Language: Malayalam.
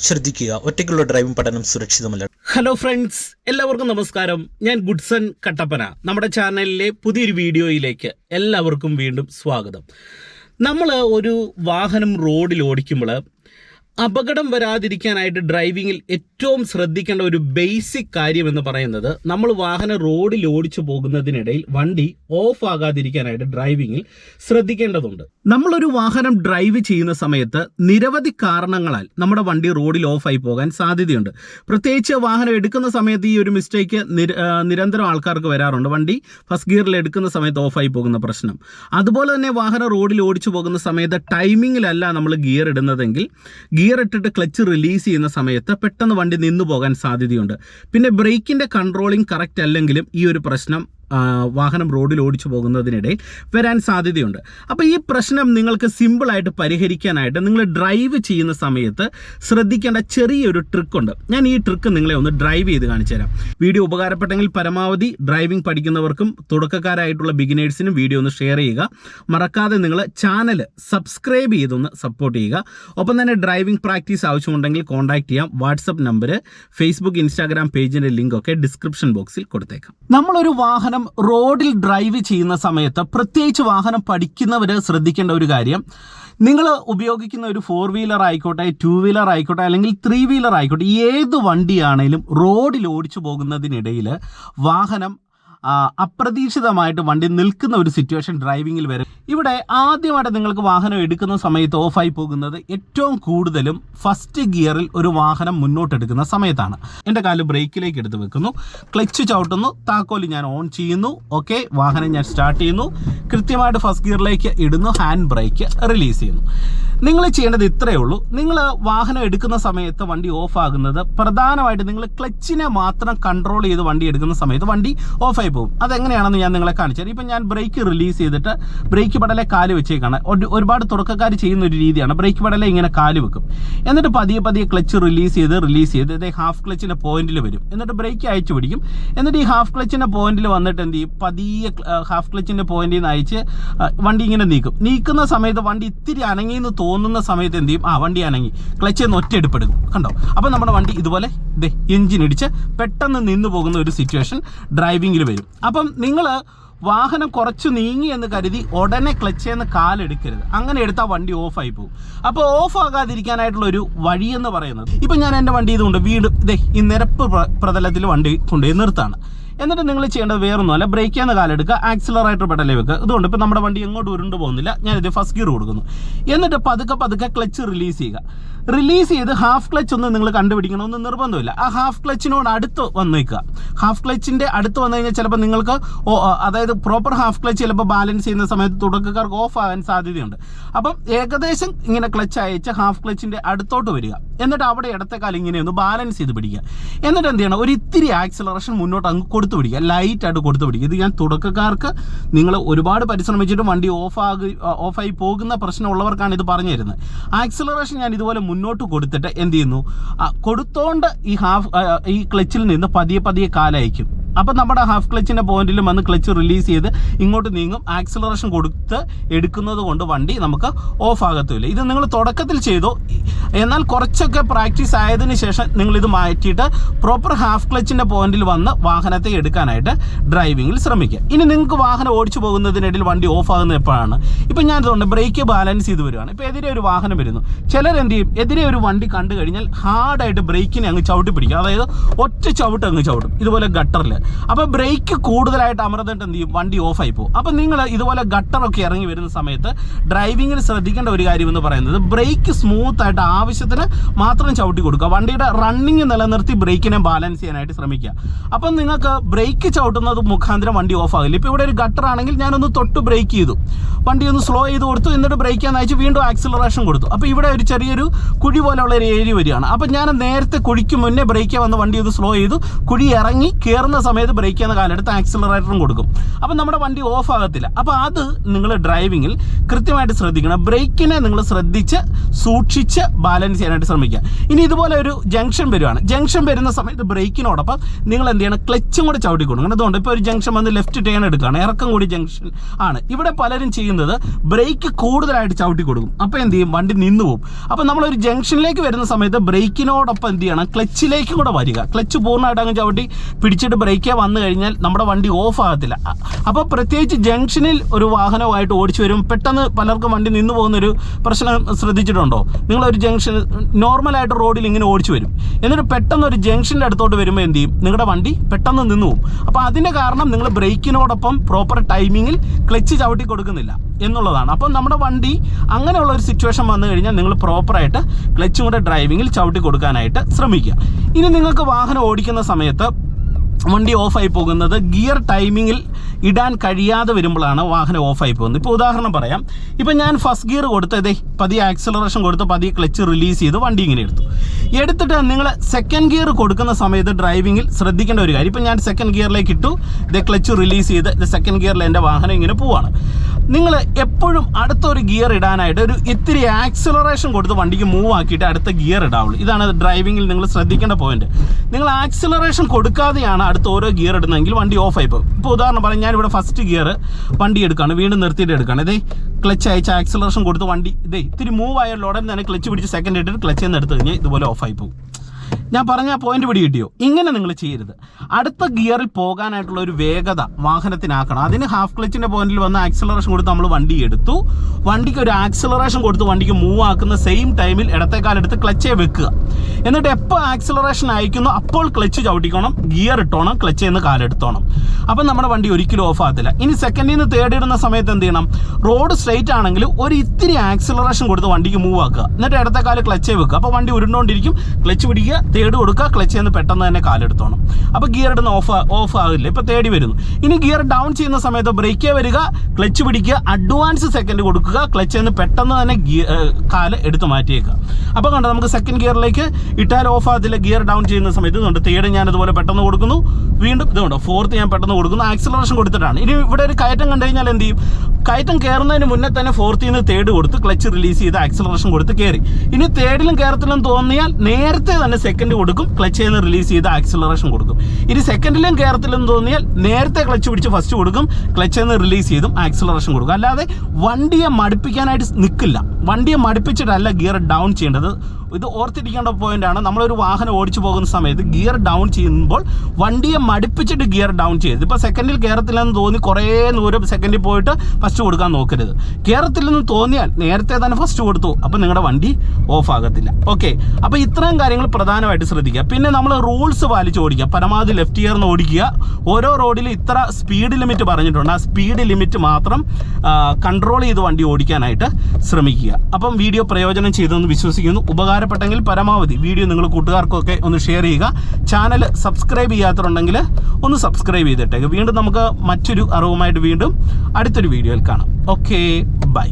ശ്രദ്ധിക്കുക. ഒറ്റയ്ക്കുള്ള ഡ്രൈവിംഗ് പഠനം സുരക്ഷിതമല്ല. ഹലോ ഫ്രണ്ട്സ് എല്ലാവർക്കും നമസ്കാരം. ഞാൻ ഗുഡ്സൺ കട്ടപ്പന. നമ്മുടെ ചാനലിലെ പുതിയൊരു വീഡിയോയിലേക്ക് എല്ലാവർക്കും വീണ്ടും സ്വാഗതം. നമ്മൾ ഒരു വാഹനം റോഡിൽ ഓടിക്കുമ്പോൾ അപകടം വരാതിരിക്കാനായിട്ട് ഡ്രൈവിങ്ങിൽ ഏറ്റവും ശ്രദ്ധിക്കേണ്ട ഒരു ബേസിക് കാര്യം എന്ന് പറയുന്നത് നമ്മൾ വാഹനം റോഡിൽ ഓടിച്ചു പോകുന്നതിനിടയിൽ വണ്ടി ഓഫ് ആകാതിരിക്കാനായിട്ട് ഡ്രൈവിങ്ങിൽ ശ്രദ്ധിക്കേണ്ടതുണ്ട്. നമ്മളൊരു വാഹനം ഡ്രൈവ് ചെയ്യുന്ന സമയത്ത് നിരവധി കാരണങ്ങളാൽ നമ്മുടെ വണ്ടി റോഡിൽ ഓഫായി പോകാൻ സാധ്യതയുണ്ട്. പ്രത്യേകിച്ച് വാഹനം എടുക്കുന്ന സമയത്ത് ഈ ഒരു മിസ്റ്റേക്ക് നിരന്തരം ആൾക്കാർക്ക് വരാറുണ്ട്. വണ്ടി ഫസ്റ്റ് ഗിയറിൽ എടുക്കുന്ന സമയത്ത് ഓഫായി പോകുന്ന പ്രശ്നം. അതുപോലെ തന്നെ വാഹനം റോഡിൽ ഓടിച്ചു പോകുന്ന സമയത്ത് ടൈമിങ്ങിലല്ല നമ്മൾ ഗിയർ ഇടുന്നതെങ്കിൽ ഗിയർ ഇട്ടിട്ട് ക്ലച്ച് റിലീസ് ചെയ്യുന്ന സമയത്ത് പെട്ടെന്ന് വണ്ടി നിന്നു പോകാൻ സാധ്യതയുണ്ട്. പിന്നെ ബ്രേക്കിന്റെ കൺട്രോളിങ് കറക്റ്റ് അല്ലെങ്കിലും ഈ ഒരു പ്രശ്നം വാഹനം റോഡിൽ ഓടിച്ചു പോകുന്നതിനിടെ വരാൻ സാധ്യതയുണ്ട്. അപ്പോൾ ഈ പ്രശ്നം നിങ്ങൾക്ക് സിമ്പിളായിട്ട് പരിഹരിക്കാനായിട്ട് നിങ്ങൾ ഡ്രൈവ് ചെയ്യുന്ന സമയത്ത് ശ്രദ്ധിക്കേണ്ട ചെറിയൊരു ട്രിക്കുണ്ട്. ഞാൻ ഈ ട്രിക്ക് നിങ്ങളെ ഒന്ന് ഡ്രൈവ് ചെയ്ത് കാണിച്ചു തരാം. വീഡിയോ ഉപകാരപ്പെട്ടെങ്കിൽ പരമാവധി ഡ്രൈവിംഗ് പഠിക്കുന്നവർക്കും തുടക്കക്കാരായിട്ടുള്ള ബിഗിനേഴ്സിനും വീഡിയോ ഒന്ന് ഷെയർ ചെയ്യുക. മറക്കാതെ നിങ്ങൾ ചാനൽ സബ്സ്ക്രൈബ് ചെയ്തൊന്ന് സപ്പോർട്ട് ചെയ്യുക. ഒപ്പം തന്നെ ഡ്രൈവിംഗ് പ്രാക്ടീസ് ആവശ്യമുണ്ടെങ്കിൽ കോൺടാക്ട് ചെയ്യാം. വാട്സപ്പ് നമ്പർ ഫേസ്ബുക്ക് ഇൻസ്റ്റാഗ്രാം പേജിന്റെ ലിങ്ക് ഒക്കെ ഡിസ്ക്രിപ്ഷൻ ബോക്സിൽ കൊടുത്തേക്കാം. നമ്മളൊരു വാഹനം റോഡിൽ ഡ്രൈവ് ചെയ്യുന്ന സമയത്ത് പ്രത്യേകിച്ച് വാഹനം പഠിക്കുന്നവർ ശ്രദ്ധിക്കേണ്ട ഒരു കാര്യം. നിങ്ങൾ ഉപയോഗിക്കുന്ന ഒരു ഫോർ വീലർ ആയിക്കോട്ടെ ടു വീലർ ആയിക്കോട്ടെ അല്ലെങ്കിൽ ത്രീ വീലർ ആയിക്കോട്ടെ ഏത് വണ്ടിയാണേലും റോഡിൽ ഓടിച്ചു പോകുന്നതിനിടയിൽ വാഹനം അപ്രതീക്ഷിതമായിട്ട് വണ്ടി നിൽക്കുന്ന ഒരു സിറ്റുവേഷൻ ഡ്രൈവിങ്ങിൽ വരും. ഇവിടെ ആദ്യമായിട്ട് നിങ്ങൾക്ക് വാഹനം എടുക്കുന്ന സമയത്ത് ഓഫായി പോകുന്നത് ഏറ്റവും കൂടുതലും ഫസ്റ്റ് ഗിയറിൽ ഒരു വാഹനം മുന്നോട്ടെടുക്കുന്ന സമയത്താണ്. എന്റെ കാൽ ബ്രേക്കിലേക്ക് എടുത്ത് വെക്കുന്നു. ക്ലച്ച് ചവിട്ടുന്നു. താക്കോൽ ഞാൻ ഓൺ ചെയ്യുന്നു. ഓക്കെ. വാഹനം ഞാൻ സ്റ്റാർട്ട് ചെയ്യുന്നു. കൃത്യമായിട്ട് ഫസ്റ്റ് ഗിയറിലേക്ക് ഇടുന്നു. ഹാൻഡ് ബ്രേക്ക് റിലീസ് ചെയ്യുന്നു. നിങ്ങൾ ചെയ്യേണ്ടത് ഇത്രയേ ഉള്ളൂ. നിങ്ങൾ വാഹനം എടുക്കുന്ന സമയത്ത് വണ്ടി ഓഫ് ആകുന്നത് പ്രധാനമായിട്ട് നിങ്ങൾ ക്ലച്ചിനെ മാത്രം കൺട്രോൾ ചെയ്ത് വണ്ടി എടുക്കുന്ന സമയത്ത് വണ്ടി ഓഫായി പോകും. അതെങ്ങനെയാണെന്ന് ഞാൻ നിങ്ങളെ കാണിച്ചു ഇപ്പം ഞാൻ ബ്രേക്ക് റിലീസ് ചെയ്തിട്ട് ബ്രേക്ക് പടലെ കാൽ വെച്ചേക്കാണ്. ഒരുപാട് തുടക്കക്കാർ ചെയ്യുന്ന ഒരു രീതിയാണ്. ബ്രേക്ക് പടലെ ഇങ്ങനെ കാൽ വെക്കും. എന്നിട്ട് പതിയെ പതിയെ ക്ലച്ച് റിലീസ് ചെയ്ത് റിലീസ് ചെയ്ത് ഇതേ ഹാഫ് ക്ലച്ചിന്റെ പോയിന്റിൽ വരും. എന്നിട്ട് ബ്രേക്ക് അയച്ചു പിടിക്കും. എന്നിട്ട് ഈ ഹാഫ് ക്ലച്ചിന്റെ പോയിന്റിൽ വന്നിട്ട് എന്ത് ചെയ്യും? പതിയെ ഹാഫ് ക്ലച്ചിന്റെ പോയിന്റിൽ നിന്ന് അയച്ച് വണ്ടി ഇങ്ങനെ നീക്കും. നീക്കുന്ന സമയത്ത് വണ്ടി ഇത്തിരി അനങ്ങി എന്ന് തോന്നുന്ന സമയത്ത് എന്ത് ചെയ്യും? ആ വണ്ടി അനങ്ങി. ക്ലച്ച് ഒന്ന് ഒറ്റയെടുപ്പെടുക്കും കണ്ടോ? അപ്പോൾ നമ്മുടെ വണ്ടി ഇതുപോലെ ഇതേ എഞ്ചിൻ ഇടിച്ച് പെട്ടെന്ന് നിന്ന് പോകുന്ന ഒരു സിറ്റുവേഷൻ ഡ്രൈവിങ്ങിൽ വരും. അപ്പം നിങ്ങൾ വാഹനം കുറച്ച് നീങ്ങി എന്ന് കരുതി ഉടനെ ക്ലച്ച് ക്ലച്ചേന്ന് കാലെടുക്കരുത്. അങ്ങനെ എടുത്താൽ വണ്ടി ഓഫായി പോകും. അപ്പോൾ ഓഫ് ആകാതിരിക്കാനായിട്ടുള്ള ഒരു വഴി എന്ന് പറയുന്നത്. ഇപ്പം ഞാൻ എന്റെ വണ്ടി ഇതുകൊണ്ട് വീട് ഇതേ ഈ നിരപ്പ് പ്ര- പ്രതലത്തിൽ വണ്ടി കൊണ്ടുപോയി നിർത്താണ്. എന്നിട്ട് നിങ്ങൾ ചെയ്യേണ്ടത് വേറൊന്നും അല്ല. ബ്രേക്ക് ചെയ്യുന്ന കാലെടുക്കുക ആക്സിലറേറ്റർ പെട്ടലേ വെക്കുക. ഇതുകൊണ്ട് ഇപ്പം നമ്മുടെ വണ്ടി എങ്ങോട്ട് ഉരുണ്ട് പോകുന്നില്ല. ഞാനിത് ഫസ്റ്റ് ഗിയർ കൊടുക്കുന്നു. എന്നിട്ട് പതുക്കെ പതുക്കെ ക്ലച്ച് റിലീസ് ചെയ്യുക. റിലീസ് ചെയ്ത് ഹാഫ് ക്ലച്ച് ഒന്ന് നിങ്ങൾ കണ്ടുപിടിക്കണമെന്ന് നിർബന്ധമില്ല. ആ ഹാഫ് ക്ലച്ചിനോട് അടുത്ത് വന്ന് നിൽക്കുക ഹാഫ് ക്ലച്ചിന്റെ അടുത്ത് വന്നു കഴിഞ്ഞാൽ ചിലപ്പോൾ നിങ്ങൾക്ക് അതായത് പ്രോപ്പർ ഹാഫ് ക്ലച്ച് ചിലപ്പോൾ ബാലൻസ് ചെയ്യുന്ന സമയത്ത് തുടക്കക്കാർക്ക് ഓഫ് ആകാൻ സാധ്യതയുണ്ട്. അപ്പം ഏകദേശം ഇങ്ങനെ ക്ലച്ച് അയച്ച് ഹാഫ് ക്ലച്ചിന്റെ അടുത്തോട്ട് വരിക. എന്നിട്ട് അവിടെ ഇടത്തെ കാലം ഇങ്ങനെ ഒന്ന് ബാലൻസ് ചെയ്ത് പിടിക്കുക. എന്നിട്ട് എന്ത് ചെയ്യണം? ഒരു ഇത്തിരി ആക്സിലറേഷൻ മുന്നോട്ട് അങ്ങ് കൊടുത്തു പിടിക്കുക. ലൈറ്റ് ആയിട്ട് കൊടുത്തു പിടിക്കുക. ഇത് ഞാൻ തുടക്കക്കാർക്ക് നിങ്ങൾ ഒരുപാട് പരിശ്രമിച്ചിട്ട് വണ്ടി ഓഫ് ആകി ഓഫായി പോകുന്ന പ്രശ്നമുള്ളവർക്കാണ് ഇത് പറഞ്ഞു തരുന്നത്. ആക്സിലറേഷൻ ഞാൻ ഇതുപോലെ മുന്നോട്ട് കൊടുത്തിട്ട് എന്ത് ചെയ്യുന്നു? കൊടുത്തോണ്ട് ഈ ഹാഫ് ഈ ക്ലച്ചിൽ നിന്ന് പതിയെ പതിയെ കാലയക്കും. അപ്പം നമ്മുടെ ഹാഫ് ക്ലച്ചിന്റെ പോയിന്റിൽ വന്ന് ക്ലച്ച് റിലീസ് ചെയ്ത് ഇങ്ങോട്ട് നീങ്ങും. ആക്സിലറേഷൻ കൊടുത്ത് എടുക്കുന്നത് കൊണ്ട് വണ്ടി നമുക്ക് ഓഫ് ആകത്തില്ല ഇത് നിങ്ങൾ തുടക്കത്തിൽ ചെയ്തോ. എന്നാൽ കുറച്ചൊക്കെ പ്രാക്ടീസ് ആയതിനു ശേഷം നിങ്ങൾ ഇത് മാറ്റിയിട്ട് പ്രോപ്പർ ഹാഫ് ക്ലച്ചിന്റെ പോയിന്റിൽ വന്ന് വാഹനത്തെ എടുക്കാനായിട്ട് ഡ്രൈവിങ്ങിൽ ശ്രമിക്കുക. ഇനി നിങ്ങൾക്ക് വാഹനം ഓടിച്ചു പോകുന്നതിനിടയിൽ വണ്ടി ഓഫ് ആകുന്നത് എപ്പോഴാണ്? ഇപ്പം ഞാൻ ഇതുകൊണ്ട് ബ്രേക്ക് ബാലൻസ് ചെയ്ത് വരുവാണ് ഇപ്പോൾ എതിരെ ഒരു വാഹനം വരുന്നു. ചിലർ എന്ത് ചെയ്യും? എതിരെ ഒരു വണ്ടി കണ്ടു കഴിഞ്ഞാൽ ഹാർഡായിട്ട് ബ്രേക്കിനെ അങ്ങ് ചവിട്ടി പിടിക്കും. അതായത് ഒറ്റ ചവിട്ട് അങ്ങ് ചവിട്ടും. ഇതുപോലെ ഗട്ടറിൽ അപ്പോൾ ബ്രേക്ക് കൂടുതലായിട്ട് അമർന്നിട്ട് എന്ത് ചെയ്യും? വണ്ടി ഓഫായി പോകും. അപ്പോൾ നിങ്ങൾ ഇതുപോലെ ഗട്ടറൊക്കെ ഇറങ്ങി വരുന്ന സമയത്ത് ഡ്രൈവിങ്ങിൽ ശ്രദ്ധിക്കേണ്ട ഒരു കാര്യം എന്ന് പറയുന്നത് ബ്രേക്ക് സ്മൂത്ത് ആയിട്ട് ആവശ്യത്തിന് മാത്രം ചവിട്ടി കൊടുക്കുക. വണ്ടിയുടെ റണ്ണിങ് നിലനിർത്തി ബ്രേക്കിനെ ബാലൻസ് ചെയ്യാനായിട്ട് ശ്രമിക്കുക. അപ്പം നിങ്ങൾക്ക് ബ്രേക്ക് ചവിട്ടുന്നത് മുഖാന്തരം വണ്ടി ഓഫ് ആകില്ല ഇപ്പൊ ഇവിടെ ഒരു ഗട്ടർ ആണെങ്കിൽ ഞാനൊന്ന് തൊട്ട് ബ്രേക്ക് ചെയ്തു. വണ്ടി ഒന്ന് സ്ലോ ചെയ്ത് കൊടുത്തു. എന്നിട്ട് ബ്രേക്ക് ചെയ്യാൻ അയച്ച് വീണ്ടും ആക്സിലറേഷൻ കൊടുത്തു. അപ്പോൾ ഇവിടെ ഒരു ചെറിയൊരു കുഴി പോലെയുള്ള ഒരു ഏരിയ വരികയാണ്. അപ്പം ഞാൻ നേരത്തെ കുഴിക്ക് മുന്നേ ബ്രേക്ക് വന്ന് വണ്ടി ഒന്ന് സ്ലോ ചെയ്തു. കുഴി ഇറങ്ങി കയറുന്ന സമയത്ത് ബ്രേക്ക് ചെയ്യുന്ന കാലഘട്ടത്ത് ആക്സിലറേറ്ററും കൊടുക്കും. അപ്പം നമ്മുടെ വണ്ടി ഓഫ് ആകത്തില്ല. അപ്പോൾ അത് നിങ്ങൾ ഡ്രൈവിങ്ങിൽ കൃത്യമായിട്ട് ശ്രദ്ധിക്കണം. ബ്രേക്കിനെ നിങ്ങൾ ശ്രദ്ധിച്ച് സൂക്ഷിച്ച് ബാലൻസ് ചെയ്യാനായിട്ട് ശ്രമിക്കുക. ഇനി ഇതുപോലെ ഒരു ജംഗ്ഷൻ വരുവാണ്. ജംഗ്ഷൻ വരുന്ന സമയത്ത് ബ്രേക്കിനോടൊപ്പം നിങ്ങൾ എന്ത് ചെയ്യണം? ക്ലച്ചും കൂടെ ചവിട്ടി കൊടുക്കണം അതുകൊണ്ട് ഇപ്പോൾ ഒരു ജംഗ്ഷൻ വന്ന് ലെഫ്റ്റ് ടേൺ എടുക്കുകയാണ്. ഇറക്കം കൂടി ജംഗ്ഷൻ ആണ്. ഇവിടെ പലരും ചെയ്യുന്നത് ബ്രേക്ക് കൂടുതലായിട്ട് ചവിട്ടി കൊടുക്കും അപ്പോൾ എന്ത് ചെയ്യും? വണ്ടി നിന്ന് പോകും അപ്പോൾ നമ്മളൊരു ജംഗ്ഷനിലേക്ക് വരുന്ന സമയത്ത് ബ്രേക്കിനോടൊപ്പം എന്ത് ചെയ്യണം? ക്ലച്ചിലേക്ക് കൂടെ വരിക. ക്ലച്ച് പൂർണമായിട്ട് അങ്ങ് ചവിട്ടി പിടിച്ചിട്ട് ബ്രേക്കേ വന്നു കഴിഞ്ഞാൽ നമ്മുടെ വണ്ടി ഓഫ് ആകത്തില്ല. അപ്പോൾ പ്രത്യേകിച്ച് ജംഗ്ഷനിൽ ഒരു വാഹനമായിട്ട് ഓടിച്ചു വരും. പെട്ടെന്ന് പലർക്കും വണ്ടി നിന്ന് പോകുന്നൊരു പ്രശ്നം ശ്രദ്ധിച്ചിട്ടുണ്ടോ? നിങ്ങളൊരു ജംഗ്ഷൻ നോർമലായിട്ട് റോഡിൽ ഇങ്ങനെ ഓടിച്ചു വരും. എന്നിട്ട് പെട്ടെന്ന് ഒരു ജംഗ്ഷന്റെ അടുത്തോട്ട് വരുമ്പോൾ എന്ത് ചെയ്യും? നിങ്ങളുടെ വണ്ടി പെട്ടെന്ന് നിന്ന് പോകും അപ്പോൾ അതിന്റെ കാരണം നിങ്ങൾ ബ്രേക്കിനോടൊപ്പം പ്രോപ്പർ ടൈമിങ്ങിൽ ക്ലച്ച് ചവിട്ടി കൊടുക്കുന്നില്ല എന്നുള്ളതാണ്. അപ്പം നമ്മുടെ വണ്ടി അങ്ങനെയുള്ള ഒരു സിറ്റുവേഷൻ വന്നു കഴിഞ്ഞാൽ നിങ്ങൾ പ്രോപ്പറായിട്ട് ക്ലച്ചും കൂടെ ഡ്രൈവിങ്ങിൽ ചവിട്ടി കൊടുക്കാനായിട്ട് ശ്രമിക്കുക. ഇനി നിങ്ങൾക്ക് വാഹനം ഓടിക്കുന്ന സമയത്ത് വണ്ടി ഓഫായി പോകുന്നത് ഗിയർ ടൈമിങ്ങിൽ ഇടാൻ കഴിയാതെ വരുമ്പോഴാണ് വാഹനം ഓഫായി പോകുന്നത്. ഇപ്പോൾ ഉദാഹരണം പറയാം. ഇപ്പം ഞാൻ ഫസ്റ്റ് ഗിയർ കൊടുത്തതേ പതിയെ ആക്സലറേഷൻ കൊടുത്ത് പതിയെ ക്ലച്ച് റിലീസ് ചെയ്ത് വണ്ടി ഇങ്ങനെ എടുത്തു. എടുത്തിട്ട് നിങ്ങൾ സെക്കൻഡ് ഗിയർ കൊടുക്കുന്ന സമയത്ത് ഡ്രൈവിങ്ങിൽ ശ്രദ്ധിക്കേണ്ട ഒരു കാര്യം ഇപ്പം ഞാൻ സെക്കൻഡ് ഗിയറിലേക്ക് ഇട്ടു ഇത് ക്ലച്ച് റിലീസ് ചെയ്ത് സെക്കൻഡ് ഗിയറിൽ എന്റെ വാഹനം ഇങ്ങനെ പോവാണ്. നിങ്ങൾ എപ്പോഴും അടുത്തൊരു ഗിയർ ഇടാനായിട്ട് ഒരു ഇത്തിരി ആക്സിലറേഷൻ കൊടുത്ത് വണ്ടിക്ക് മൂവ് ആക്കിയിട്ട് അടുത്ത ഗിയർ ഇടാവുള്ളൂ. ഇതാണ് ഡ്രൈവിങ്ങിൽ നിങ്ങൾ ശ്രദ്ധിക്കേണ്ട പോയിന്റ് നിങ്ങൾ ആക്സിലറേഷൻ കൊടുക്കാതെയാണ് അടുത്ത ഓരോ ഗിയർ ഇടുന്നതെങ്കിൽ വണ്ടി ഓഫ് ആയി പോകും. ഇപ്പോൾ ഉദാഹരണം പറയാം ഞാനിവിടെ ഫസ്റ്റ് ഗിയർ വണ്ടി എടുക്കുകയാണ് വീണ്ടും നിർത്തിയിട്ട് എടുക്കുകയാണ്. ഇതേ ക്ലച്ച് അയച്ച് ആക്സിലറേഷൻ കൊടുത്ത് വണ്ടി ഇതേ ഇത്തിരി മൂവ് ആയുള്ള ഉടനെ തന്നെ ക്ലച്ച് പിടിച്ച് സെക്കൻഡ് ഇട്ടിട്ട് ക്ലച്ച് നിന്ന് എടുത്തു കഴിഞ്ഞാൽ ഇതുപോലെ ഓഫ് ആയി പോകും. ഞാൻ പറഞ്ഞ പോയിന്റ് പിടി കിട്ടിയോ? ഇങ്ങനെ നിങ്ങൾ ചെയ്യരുത്. അടുത്ത ഗിയറിൽ പോകാനായിട്ടുള്ള ഒരു വേഗത വാഹനത്തിനാക്കണം. അതിന് ഹാഫ് ക്ലച്ചിന്റെ പോയിന്റിൽ വന്ന് ആക്സിലറേഷൻ കൊടുത്ത് നമ്മൾ വണ്ടി എടുത്തു. വണ്ടിക്ക് ഒരു ആക്സിലറേഷൻ കൊടുത്ത് വണ്ടിക്ക് മൂവ് ആക്കുന്ന സെയിം ടൈമിൽ ഇടത്തേക്കാലെടുത്ത് ക്ലച്ചേ വെക്കുക. എന്നിട്ട് എപ്പോൾ ആക്സിലറേഷൻ അയക്കുന്നു അപ്പോൾ ക്ലച്ച് ചവിട്ടിക്കണം. ഗിയർ ഇട്ടോണം ക്ലച്ച് നിന്ന് കാലെടുത്തോണം. അപ്പം നമ്മുടെ വണ്ടി ഒരിക്കലും ഓഫ് ആകത്തില്ല. ഇനി സെക്കൻഡിൽ നിന്ന് തേർഡ് ഇടുന്ന സമയത്ത് എന്ത് ചെയ്യണം? റോഡ് സ്ട്രൈറ്റ് ആണെങ്കിൽ ഒരു ഇത്തിരി ആക്സിലറേഷൻ കൊടുത്ത് വണ്ടിക്ക് മൂവ് ആക്കുക. എന്നിട്ട് ഇടത്തെ കാൽ ക്ലച്ചേ വെക്കുക. അപ്പോൾ വണ്ടി ഉരുണ്ടോണ്ടിരിക്കും. ക്ലച്ച് പിടിക്കുക. തേർഡ് കൊടുക്കുക ക്ലച്ച് ചെയ്യുന്ന പെട്ടെന്ന് തന്നെ കാലെടുത്തോണം. അപ്പോൾ ഗിയർ ഇടുന്ന ഓഫ് ഓഫ് ആകില്ല ഇപ്പോൾ തേടി വരുന്നു. ഇനി ഗിയർ ഡൗൺ ചെയ്യുന്ന സമയത്ത് ബ്രേക്കേ വരിക ക്ലച്ച് പിടിക്കുക അഡ്വാൻസ് സെക്കൻഡ് കൊടുക്കുക ക്ലച്ച് ചെയ്യുന്ന പെട്ടെന്ന് തന്നെ കാൽ എടുത്ത് മാറ്റിയേക്കുക. അപ്പോൾ കണ്ടോ നമുക്ക് സെക്കൻഡ് ഗിയറിലേക്ക് ഇട്ടാൽ ഓഫ് ആകത്തില്ല ഗിയർ ഡൗൺ ചെയ്യുന്ന സമയത്ത് ഇതുണ്ട്. തേർഡ് ഞാൻ അതുപോലെ പെട്ടെന്ന് കൊടുക്കുന്നു വീണ്ടും ഇതുണ്ടോ. ഫോർത്ത് ഞാൻ പെട്ടെന്ന് കൊടുക്കുന്നു ആക്സിലറേഷൻ കൊടുത്തിട്ടാണ്. ഇനി ഇവിടെ ഒരു കയറ്റം കണ്ടു കഴിഞ്ഞാൽ എന്ത് ചെയ്യും? കയറ്റം കയറുന്നതിന് മുന്നേ തന്നെ ഫോർത്തിൽ നിന്ന് തേർഡ് കൊടുത്ത് ക്ലച്ച് റിലീസ് ചെയ്ത് ആക്സിലറേഷൻ കൊടുത്ത് കയറി. ഇനി തേർഡിലും കയറത്തിലും തോന്നിയാൽ നേരത്തെ തന്നെ സെക്കൻഡ് കൊടുക്കും ക്ലച്ച് നിന്ന് റിലീസ് ചെയ്ത് ആക്സിലറേഷൻ കൊടുക്കും. ഇനി സെക്കൻഡിലും കയറത്തില്ലെന്ന് തോന്നിയാൽ നേരത്തെ ക്ലച്ച് പിടിച്ച് ഫസ്റ്റ് കൊടുക്കും ക്ലച്ച് നിന്ന് റിലീസ് ചെയ്തും ആക്സിലറേഷൻ കൊടുക്കും. അല്ലാതെ വണ്ടിയെ മടുപ്പിക്കാനായിട്ട് നിൽക്കില്ല വണ്ടിയെ മടുപ്പിച്ചിട്ടല്ല ഗിയർ ഡൗൺ ചെയ്യേണ്ടത്. ഇത് ഓർത്തിരിക്കേണ്ട പോയിന്റ് ആണ്. നമ്മളൊരു വാഹനം ഓടിച്ചു പോകുന്ന സമയത്ത് ഗിയർ ഡൗൺ ചെയ്യുമ്പോൾ വണ്ടിയെ മടുപ്പിച്ചിട്ട് ഗിയർ ഡൗൺ ചെയ്യരുത്. ഇപ്പോൾ സെക്കൻഡിൽ കയറത്തില്ലെന്ന് തോന്നി കുറേ ദൂരം സെക്കൻഡിൽ പോയിട്ട് ഫസ്റ്റ് കൊടുക്കാൻ നോക്കരുത്. കയറത്തില്ലെന്ന് തോന്നിയാൽ നേരത്തെ തന്നെ ഫസ്റ്റ് കൊടുത്തു. അപ്പോൾ നിങ്ങളുടെ വണ്ടി ഓഫ് ആകത്തില്ല. ഓക്കെ അപ്പോൾ ഇത്രയും കാര്യങ്ങൾ പ്രധാനമായിട്ട് ശ്രദ്ധിക്കുക. പിന്നെ നമ്മൾ റൂൾസ് പാലിച്ച് ഓടിക്കുക. പരമാവധി ലെഫ്റ്റ് ഇയർന്ന് ഓടിക്കുക. ഓരോ റോഡിലും ഇത്ര സ്പീഡ് ലിമിറ്റ് പറഞ്ഞിട്ടുണ്ട്. ആ സ്പീഡ് ലിമിറ്റ് മാത്രം കൺട്രോൾ ചെയ്ത് വണ്ടി ഓടിക്കാനായിട്ട് ശ്രമിക്കുക. അപ്പം വീഡിയോ പ്രയോജനം ചെയ്തെന്ന് വിശ്വസിക്കുന്നു. ഉപകാരപ്പെട്ടെങ്കിൽ പരമാവധി വീഡിയോ നിങ്ങൾ കൂട്ടുകാർക്കൊക്കെ ഒന്ന് ഷെയർ ചെയ്യുക. ചാനൽ സബ്സ്ക്രൈബ് ചെയ്യാത്തതുണ്ടെങ്കിൽ ഒന്ന് സബ്സ്ക്രൈബ് ചെയ്തിട്ടേക്ക്. വീണ്ടും നമുക്ക് മറ്റൊരു അറിവുമായിട്ട് വീണ്ടും അടുത്തൊരു വീഡിയോയിൽ കാണാം. Okay bye.